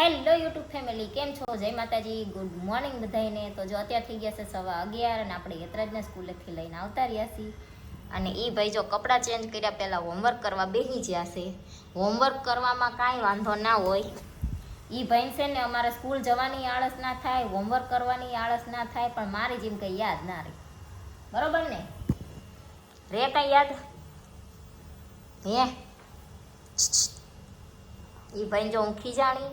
Hello YouTube family, કેમ છો? જય માતાજી, ગુડ મોર્નિંગ બધાને તો જો અત્યારે થઈ ગયા છે સવા અગિયાર અને આપણે યતરાજને સ્કૂલેથી લઈને આવતા રહ્યા છીએ. અને એ ભાઈ જો કપડાં ચેન્જ કર્યા, પહેલાં હોમવર્ક કરવા બેસી ગયા છે. હોમવર્ક કરવામાં કાંઈ વાંધો ના હોય. એ ભાઈ છે ને અમારે સ્કૂલ જવાની આળસ ના થાય હોમવર્ક કરવાની આળસ ના થાય, પણ મારી જેમ કંઈ યાદ ના રહે. બરોબર ને? રે કાંઈ યાદ? હે? એ ભાઈ જો હું ખીજાણી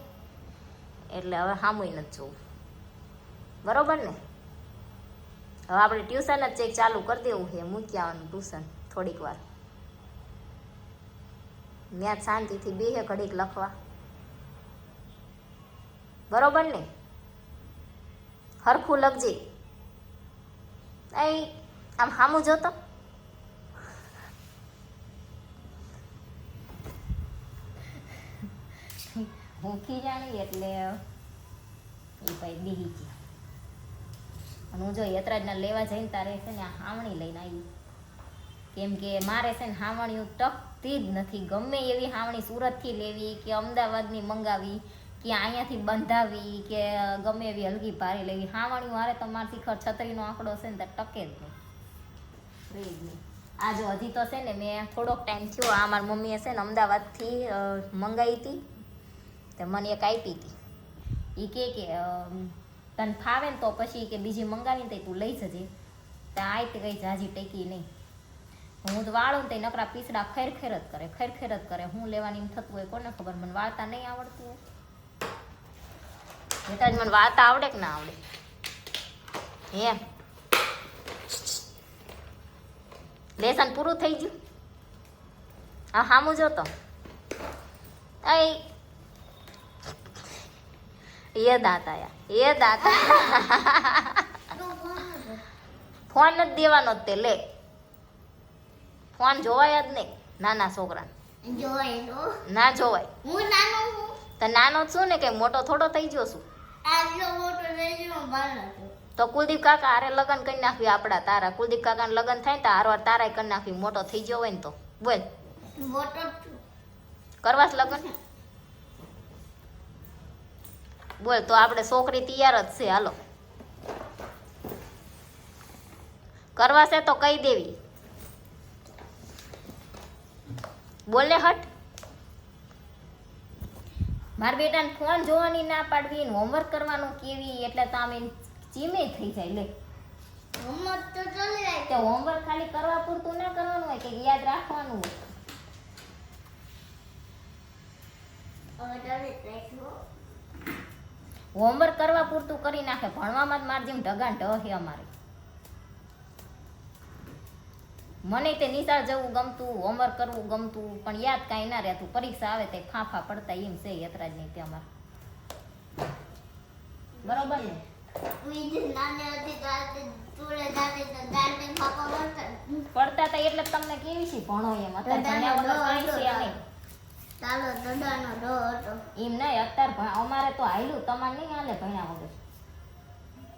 એટલે હવે સામુય નથી જોવું બરોબર ને? હવે આપણે ટ્યુશન જ ચેક ચાલુ કરી દેવું છે, મૂકી આવવાનું ટ્યુશન થોડીક વાર. ત્યાં શાંતિથી બેહે ઘડીક લખવા. બરોબર ને? હરખું લખજે. અહીં આમ સામું જોતો હું જાણી એટલે એ ભાઈ બીહી ગયા. અને હું જો યતરાજના લેવા જઈને તારે છે ને હાવણી લઈને આવી. કેમ કે મારે છે ને હાવણીઓ ટકતી જ નથી. ગમે એવી હાવણી સુરતથી લેવી કે અમદાવાદની મંગાવી કે અહીંયાથી બંધાવી કે ગમે એવી હલકી ભારી લેવી. હાવણી મારે તો મારથી ખર છત્રીનો આંકડો છે ને તો ટકે જ નહીં. રહે જ નહીં. આ જો હજી તો છે ને મેં થોડોક ટાઈમ થયો. આ મારી મમ્મીએ છે ને અમદાવાદથી મંગાવી હતી તે મને એક આપી હતી. એ કે કે તને ફાવે ને તો પછી કે બીજી મંગાવીને તે તું લઈ જજે. ત્યાં આ તે કઈ જાજી ટેકી નહીં હું તો વાળું તે નકરા પીસડા ખેર ખેર કરે ખેર ખેર કરે. હું લેવાની એમ થતું હોય કોને ખબર? મને વાળતા નહીં આવડતું હોય. જ મને વાળતા આવડે કે ના આવડે? એમ. લેસન પૂરું થઈ ગયું? આ હામું જોતો અય એ દાંત આયા એ દાંત ફોન જ દેવાનો તે લે. ફોન જોવાય જ નહીં નાના છોકરા જોયેલો ના જોવાય. હું નાનો હું તો નાનો છું ને કે મોટો થોડો થઈ ગયો છું? તો. કુલદીપ કાકા હારે લગ્ન કરી નાખ્યું આપણા તારા. કુલદીપ કાકાને લગ્ન થાય ને તો હારવાર તારા કરી નાખ્યું મોટો થઈ ગયો હોય ને તો. બોલ. મોટો છું. કરવા જ લગ્ન? બોલ તો આપણે છોકરી તૈયાર જ છે હાલો. કરવા છે તો કહી દેવી. બોલે હટ. મારા બેટાને ફોન જોવાની ના પાડવી ને હોમવર્ક કરવાનું કેવી એટલે તો આમ ચીમે થઈ જાય લે. હોમવર્ક તો ચાલી જાય તો હોમવર્ક ખાલી કરવા પૂરતું ના કરવાનું હોય કે યાદ રાખવાનું હોય. હોમવર્ક કરવા પૂરતું કરી નાખે ભણવામાં જ માર જેમ ઢગાન ઢ છે અમારે. મને તે નિશાળ જવું ગમતું હોમવર્ક કરવું ગમતું પણ યાદ કાંઈ ના રહેતું. પરીક્ષા આવે તે ફાંફા પડતા એમ છે યતરાજની તે અમારે. બરોબર ને? પડતા. હતા એટલે તમને કેવી છે ભણો એમ અત્યારે ભણ્યા વગર કઈ છે નહીં. ચાલો દડાનો ડો હતો. એમ નહીં અત્યારે ભણ- અમારે તો હાલ્યું તમારે નહીં હાલે ભણ્યા વગર.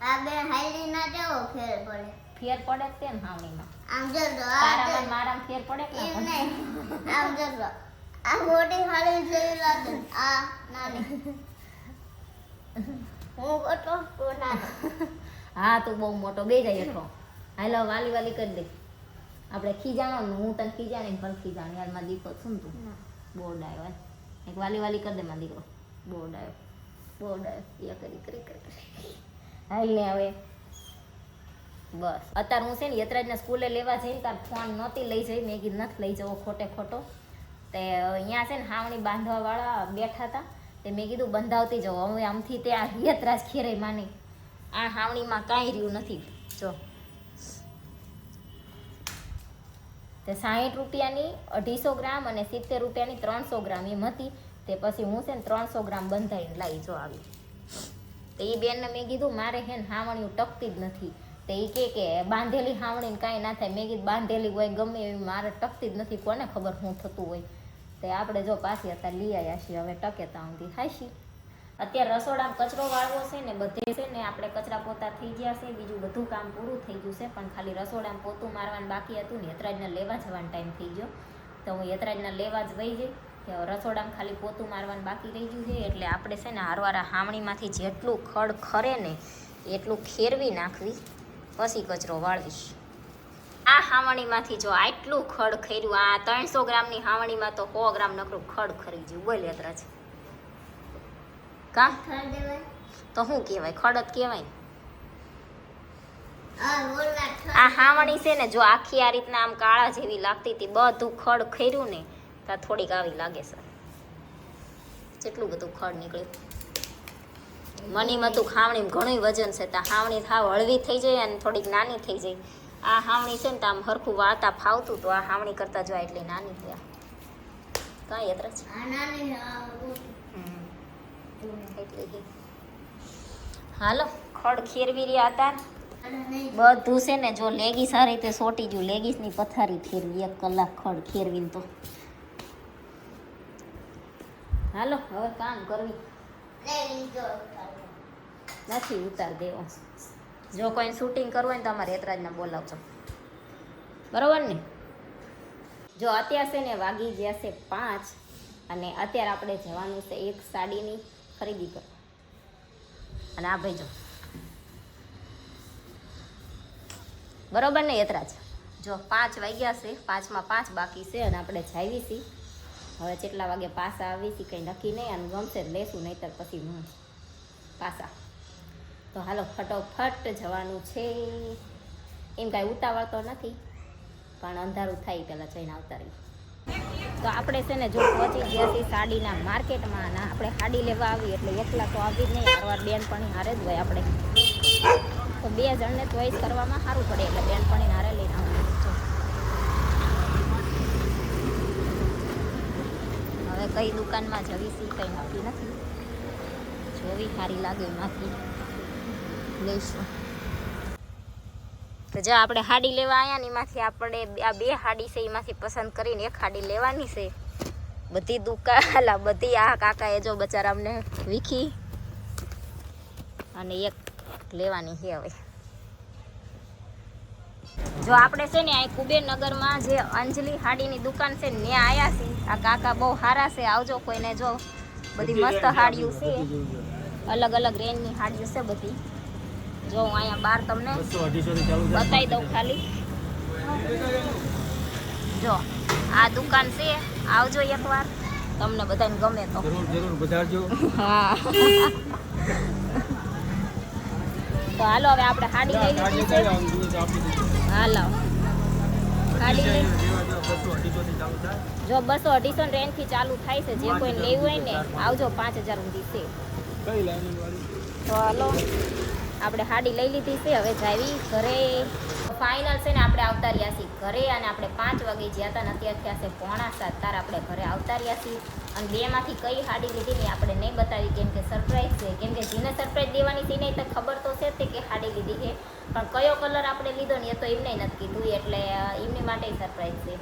આ બે હાલી ના જાઓ ફેર પડે? ફેર પડે જ તે ને હાવણીમાં. આમ જતો આ તારામાં મારામાં ફેર પડે કે એમ? નહીં. આમ જતો આ મોટી હાલી જેવી લાગે. આ નાની. હું મોટો તું નાનો. હા તું બહુ મોટો. બે જાય એટલો હાલો વાલી વાલી કરી દે. આપણે ખીજાણો હું તને ખીજાણી પણ ખીજાણી. હાલમાં દીપો છું તું. બોર્ડ આવ્યો એક વાલી વાલી કરી દે માં દીકરો. બોર્ડ આવ્યો. બોર્ડ આવ્યો. એ કરી કરી કરી હાલ ને હવે. બસ. અત્યારે હું છે ને યતરાજને સ્કૂલે લેવા જઈને તાર ફોન નહોતી લઈ જઈ. મેં કીધું નથી લઈ જવો ખોટે ખોટો. તે અહીંયા છે ને હાવણી બાંધવા વાળા બેઠા હતા. તે મેં કીધું બંધાવતી જવો હવે આમથી તે આ યતરાજ ખેરે માની. આ હાવણીમાં કાંઈ રહ્યું નથી. જો. તે સાહીઠ રૂપિયાની અઢીસો ગ્રામ અને સિત્તેર રૂપિયાની ત્રણસો ગ્રામ એમ હતી. તે પછી હું છે ને ત્રણસો ગ્રામ બંધાઈને લાવી જો આવી. તો એ બેનને મેં કીધું, મારે હે ને હાવણિયું ટકતી જ નથી. તો એ કે કે, બાંધેલી હાવણીને કાંઈ ના થાય. મેં કીધું, બાંધેલી હોય ગમે એવી, મારે ટકતી જ નથી. કોને ખબર શું થતું હોય? તે આપણે જો પાછી હતા લઈ આવ્યા છીએ, હવે ટકે ત્યાં સુધી હાશી. અત્યારે રસોડામાં કચરો વાળવો છે ને બધે છે ને આપણે કચરા પોતા થઈ ગયા છે, બીજું બધું કામ પૂરું થઈ ગયું છે, પણ ખાલી રસોડામાં પોતું મારવાનું બાકી હતું ને યતરાજને લેવા જવાનો ટાઈમ થઈ ગયો. તો હું યતરાજને લેવા જ વહી જઈ કે રસોડામાં ખાલી પોતું મારવાનું બાકી રહી ગયું છે, એટલે આપણે છે ને હારવારા હામણીમાંથી જેટલું ખડ ખરે ને એટલું ખેરવી નાખવી, પછી કચરો વાળવીશ. આ હાવણીમાંથી જો આટલું ખડ ખેર્યું, આ ત્રણસો ગ્રામની હાવણીમાં તો સો ગ્રામ નકરું ખડ ખરી ગયું. બોલ યાત્રા છે કા? તો શું કહેવાય? ખડ જ કહેવાય આ હાવણી છે ને જો આખી આ રીતના આમ કાળા જેવી લાગતી હતી બધું ખડ ખેર્યું ને તો થોડીક આવી લાગે છે. જેટલું બધું ખડ નીકળ્યું. મનીમાં તું ખાવણી ઘણું વજન છે તો હાવણી થાવ હળવી થઈ જાય અને થોડીક નાની થઈ જાય. આ હાવણી છે ને તો આમ હરખું વાળતા ફાવતું તો આ હાવણી કરતા જોવા એટલી નાની થયા. કાંઈ યાત્રા છે આ નાની આ મોટી. એટલે હે. હાલો. ખડ ખેરવી રહ્યા હતા. બધું છે ને જો લેગીસ આ રીતે સોટી ગયું. લેગીસની પથારી ફેરવી, એક કલાક ખડ ફેરવીને તો. હાલો, હવે કામ કરવી. નથી ઉતાર દેવો. જો કોઈ શૂટિંગ કરવું હોય ને તો અમારે હેતરાજને બોલાવજો. બરોબર ને? જો અત્યારે છે ને વાગી ગયા છે પાંચ અને અત્યારે આપણે જવાનું છે એક સાડીની. ખરીદી કરો. અને આ ભેજો બરોબર ને યતરાજ? જો પાંચ વાગ્યા છે, પાંચમાં પાંચ બાકી છે અને આપણે જાવી છીએ હવે કેટલા વાગે પાસા આવી છીએ કંઈ નક્કી નહીં અને ગમશે લેશું લેશું, નહીંતર પછી હું પાસા. તો હાલો, ફટોફટ જવાનું છે. એમ કાંઈ ઉતાવળ તો નથી, પણ અંધારું થાય પહેલાં જઈને આવતા રહી તો આપણે છે ને જો પહોંચી ગયા છીએ સાડીના માર્કેટમાં ના આપણે સાડી લેવા આવી એટલે એકલા તો આવી જ નહીં. હારવાર બેનપણી હારે જ હોય આપણે. તો બે જણને ચોઈસ કરવામાં સારું પડે એટલે બેનપણી હારે લઈને આવવાનું. હવે કઈ દુકાનમાં જવી સી કંઈ નક્કી નથી. જોવી સારી લાગે એમાંથી. લઈશું. તો જો આપણે હાડી લેવા આવ્યા ને એમાંથી આપણે આ બે હાડી છે એમાંથી પસંદ કરીને એક હાડી લેવાની છે. બધી દુકાન બધી આ કાકાએ જો બચારા અમને વીખી અને એક લેવાની છે હવે. જો આપણે છે ને અહીં કુબેરનગરમાં જે અંજલિ હાડીની દુકાન છે ને ત્યાં આવ્યા છીએ. આ કાકા બહુ સારા છે. આવજો કોઈને જો બધી મસ્ત હાડીઓ છે. અલગ અલગ રેન્જની હાડીઓ છે બધી. જો હું અહીંયા બહાર તમને બતાવી દઉં ખાલી. જો આ દુકાન છે. આવજો એકવાર. તમને બધાને ગમે તો. જરૂર જરૂર વધારજો હા. તો હાલો હવે આપણે હાડી લઈ લીધી છે. હાલો. હાડી જો બસો અઢીસો રેન્જથી ચાલુ થાય છે. જે કોઈ લેવું હોય ને આવજો પાંચ હજાર સુધી છે. તો હાલો. આપણે હાડી લઈ લીધી છે, હવે જાવી ઘરે. ફાઇનલ છે ને આપણે આવતા રહ્યા છીએ ઘરે અને આપણે પાંચ વાગે જ્યાં હતા નથી અત્યારે પોણા સાત. તાર આપણે ઘરે આવતા રહ્યા છીએ. અને બેમાંથી કઈ હાડી લીધી ને આપણે નહીં બતાવી, કેમ કે સરપ્રાઈઝ છે. કેમ કે જેને સરપ્રાઈઝ દેવાની હતી નહીં તો ખબર તો છે તે કે હાડી લીધી છે. પણ કયો કલર આપણે લીધો ને એ તો એમને નથી કીધું, એટલે એમની માટે સરપ્રાઈઝ છે.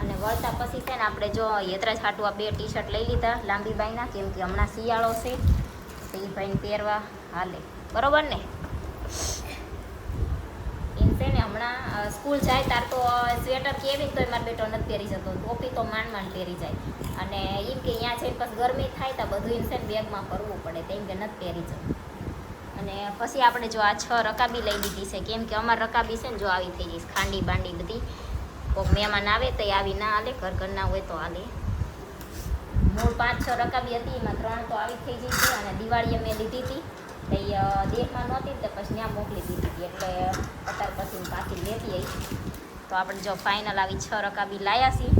અને વળતા પછી છે ને આપણે જો યતરાજ હાટું આ બે ટી શર્ટ લઈ લીધા લાંબી બાઈના કેમ કે હમણાં શિયાળો છે. તો એ ભાઈને પહેરવા હાલે. બરોબર ને? છે ને હમણાં સ્કૂલ જાય તાર તો સ્વેટર કેવી તો મારો બેટો નથી પહેરી જતો ટોપી તો માંડ માંડ પહેરી જાય. અને એમ કે અહીંયા છે પછી ગરમી થાય તો બધું એમ છે બેગમાં કરવું પડે, તેમ કે નથી પહેરી જતું અને પછી આપણે જો આ છ રકાબી લઈ લીધી છે, કેમ કે અમાર રકાબી છે ને જો આવી થઈ જઈશ, ખાંડી બાંડી બધી. કોઈક મહેમાન આવે તો આવી ના હાલે, ઘર ઘરના હોય તો હાલે. મૂળ પાંચ છ રકાબી હતી, એમાં ત્રણ તો આવી થઈ ગઈ છે અને દિવાળીએ મેં લીધી હતી. તો એ દેખમાં નહોતી તો પછી ત્યાં મોકલી દીધી હતી. એટલે અત્યાર પછી હું પાછી લેતી આવી તો આપણે જો ફાઇનલ આવી છ રકાબી લાયા છીએ.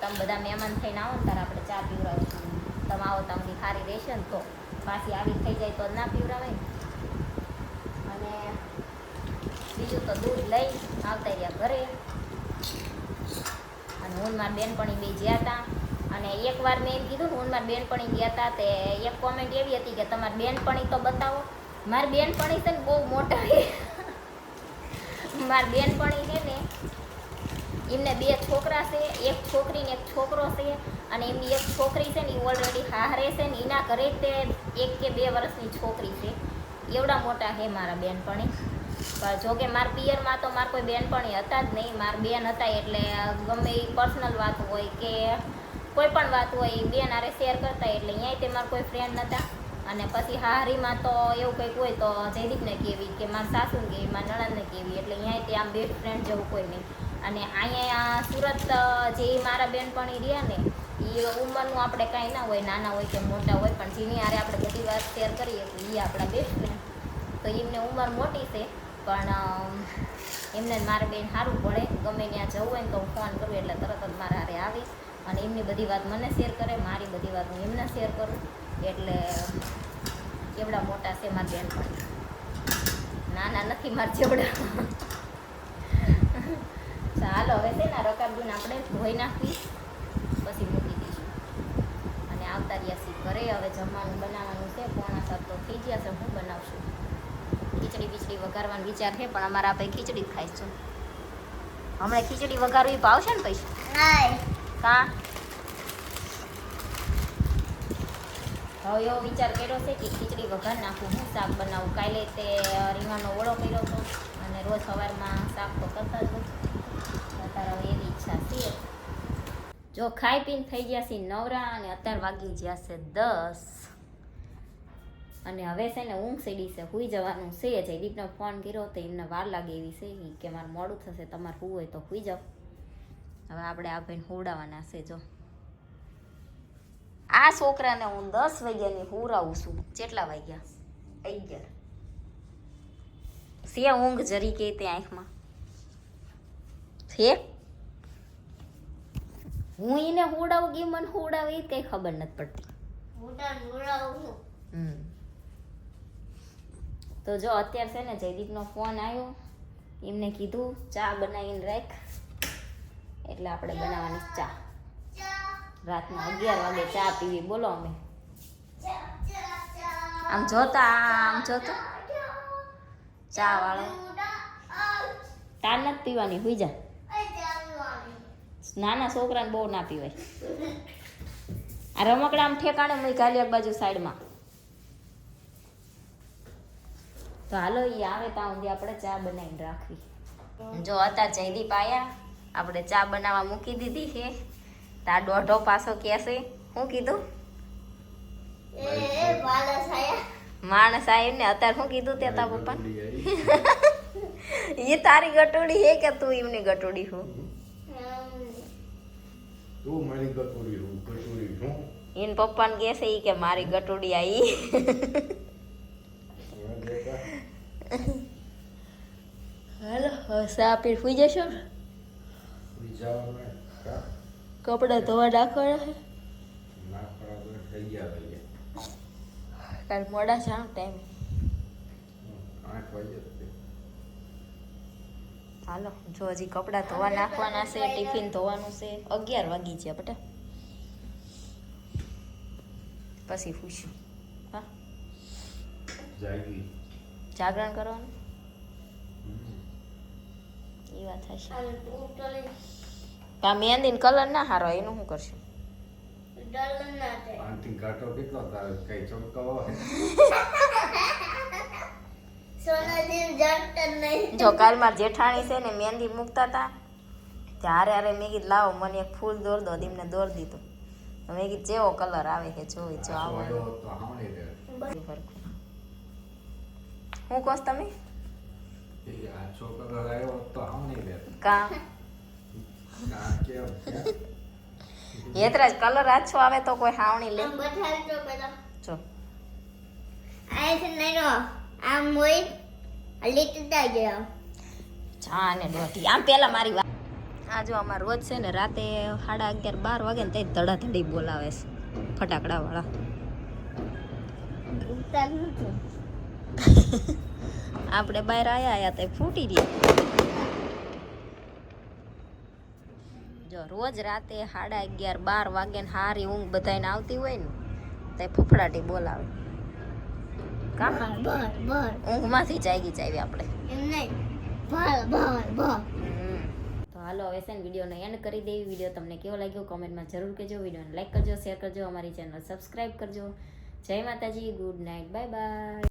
તમે બધા મહેમાન થઈને આવો ને ત્યારે આપણે ચા પીવડાવીશું. તમે આવો તમને સારી રહેશે ને તો. પાછી આવી થઈ જાય તો ના પીવડાવે અને બીજું તો દૂધ લઈ આવતા રહ્યા ઘરે. અને હું મારા બેનપણી બે જ્યાં હતા અને એકવાર મેં એમ કીધું હું મારી બેનપણી ગયા હતા તે એક કોમેન્ટ એવી હતી કે, તમારી બેનપણી તો બતાવો. મારી બેનપણી છે ને બહુ મોટા મારી બેનપણી છે ને, એમને બે છોકરા છે, એક છોકરી ને એક છોકરો છે, અને એમની એક છોકરી છે ને એ ઓલરેડી હારે છે ને, એના ઘરે તે એક કે બે વર્ષની છોકરી છે. એવડા મોટા છે મારા બેનપણી. પણ જો કે મારા પિયરમાં તો મારા કોઈ બેનપણી હતા જ નહીં. મારા બેન હતા એટલે ગમે એ પર્સનલ વાત હોય કે કોઈ પણ વાત હોય એ બેન હારે શેર કરતા એટલે અહીંયા તે મારા કોઈ ફ્રેન્ડ નહોતા અને પછી હારીમાં તો એવું કંઈક હોય તો જયદીપને કહેવી કે મારા સાસુને કેવી મારા નણંદને કેવી એટલે અહીંયા તે આમ બેસ્ટ ફ્રેન્ડ જેવું કોઈ નહીં. અને અહીંયા સુરત જે મારા બેનપણી રહ્યા ને એ ઉંમરનું આપણે કાંઈ ના હોય, નાના હોય કે મોટા હોય, પણ જેની હારે આપણે બધી વાત શેર કરીએ તો એ આપણા બેસ્ટ ફ્રેન્ડ તો એમને ઉંમર મોટી છે, પણ એમને મારે બેન સારું પડે ગમે ત્યાં જવું હોય ને તો હું ફોન કરું, એટલે તરત જ મારા હારે આવીશ. અને એમની બધી વાત મને શેર કરે, મારી બધી વાત હું એમને શેર કરું. એટલે કેવડા મોટા છે મારા બેન પણ નાના નથી મારા જેવડા. ચાલો હવે છે ને રકાબીને આપણે ધોઈ નાખવી પછી મૂકી દઈશું. અને આવતા રહ્યા છીએ ઘરે હવે જમવાનું બનાવવાનું છે, પોણા સાત તો થઈ ગયા છે, હું બનાવશું. ખીચડી બીચડી વઘારવાનો વિચાર છે, પણ અમારા ભાઈ ખીચડી જ ખાઈશું હમણાં ખીચડી વઘારવી ભાવશે ને પૈસા? કા? હવે એવો વિચાર કર્યો છે કે ખીચડી વઘાર નાખું, હું શાક બનાવું? કાલે તે રીંગણનો ઓળો કર્યો હતો અને રોજ સવારમાં શાક તો કરતા જ અત્યારે હવે એવી ઈચ્છા છે. જો ખાઈ પીને થઈ ગયા છે નવરા અને અત્યારે વાગી ગયા છે દસ. અને હવે છે ને ઊંઘ સીડી છે, હુઈ જવાનું છે. જયદીપને ફોન કર્યો તો એમને વાર લાગે એવી છે કે મારે મોડું થશે, તમારે હું હોય તો હુઈ જાઓ. હવે આપણે આ ભાઈને હોડાવાના છે જો. આ છોકરાને હું દસ વાગ્યાની હોરાવું છું. કેટલા વાગ્યા? અગિયાર. છે ઊંઘ જરી કે તે આંખમાં? છે? હું એને હોડાવું કે મને હોડાવે એ કઈ ખબર નથી પડતી. હમ. તો જો અત્યારે છે ને જયદીપનો ફોન આવ્યો. એમને કીધું ચા બનાવીને રાખ. એટલે આપણે બનાવવાની ચા. રાતના અગિયાર વાગે ચા પીવી. બોલો અમે. આમ જોતા, આમ જોતો. ચા વાળો. તાર નથી પીવાની, હુઈ જા. નાના છોકરાને બહુ ના પીવાય. આ રમકડા આમ ઠેકાણે મૂકી ગાલી એક બાજુ સાઈડમાં. તો હાલો એ આવે ત્યાં સુધી આપણે ચા બનાવીને રાખવી. જો, હતા જયદીપ આયા. આપણે ચા બનાવવા મૂકી દીધી છે. તાર દોઢો પાછો કહેશે શું કીધું? એ બાલા સાયા માણસ આવ્યું ને અત્યારે શું કીધું તે તા પપ્પા? એ તારી ગટોડી હે કે તું એમની ગટોડી હું? તું મારી કટોરી હું કટોરી હું. એને પપ્પાને કહેશે ઈ કે મારી ગટોડી આવી હાલો હવે ચા પી સુઈ જશો? કપડાં ધોવા નાખવાના છે કાલ મોડા છે ટાઈમ. હાલો જો હજી કપડાં ધોવા નાખવાના છે ટિફિન ધોવાનું છે. અગિયાર વાગી છે બટા. પછી પૂછ્યું હા? જાગરણ કરવાનું? એ વાત થશે ટોટલી આ કલર ના હારો એનું શું કરશું? ડર ના થાય આંટી કાંટો કેટલો તારે? કઈ ચમકાવો? હે? સોનાજી જડતા નહીં. જો કાલ માર જેઠાણી છે ને મહેંદી મૂકતા હતા ત્યારે અરે મેં કીધું લાવો મને એક ફૂલ દોર દો એમને દોર દીધું. તો મેં કીધું જેવો કલર આવે કે જોઈ જો આવો તો. હું કહો તમે? કલર આવ્યો તો. કા? આ? હેતરાજ કલર આછો આવે તો કોઈ હાવણી લે. જો. આ છે નૈનો આમ હોય લીટતા ગયા ચા ને આમ પેલા મારી વાત. આ જો અમાર રોજ છે ને રાતે સાડા અગિયાર બાર વાગે ને તે ધડાધડી બોલાવે છે ફટાકડા વાળા આપણે બહાર આયા હતા ફૂટી રહ્યા. જો રોજ રાતે સાડા અગિયાર બાર વાગે ને હારી ઊંઘ બધાને આવતી હોય ને તે ફફડાટી બોલાવે. ઊંઘમાંથી જાગી જાવી આપણે. તો હાલો હવે છે ને વિડીયોને એન્ડ કરી દેવી. વીડિયો તમને કેવો લાગ્યો કોમેન્ટમાં જરૂર કહેજો. વિડીયોને લાઈક કરજો શેર કરજો અમારી ચેનલ સબસ્ક્રાઈબ કરજો. જય માતાજી ગુડ નાઇટ બાય બાય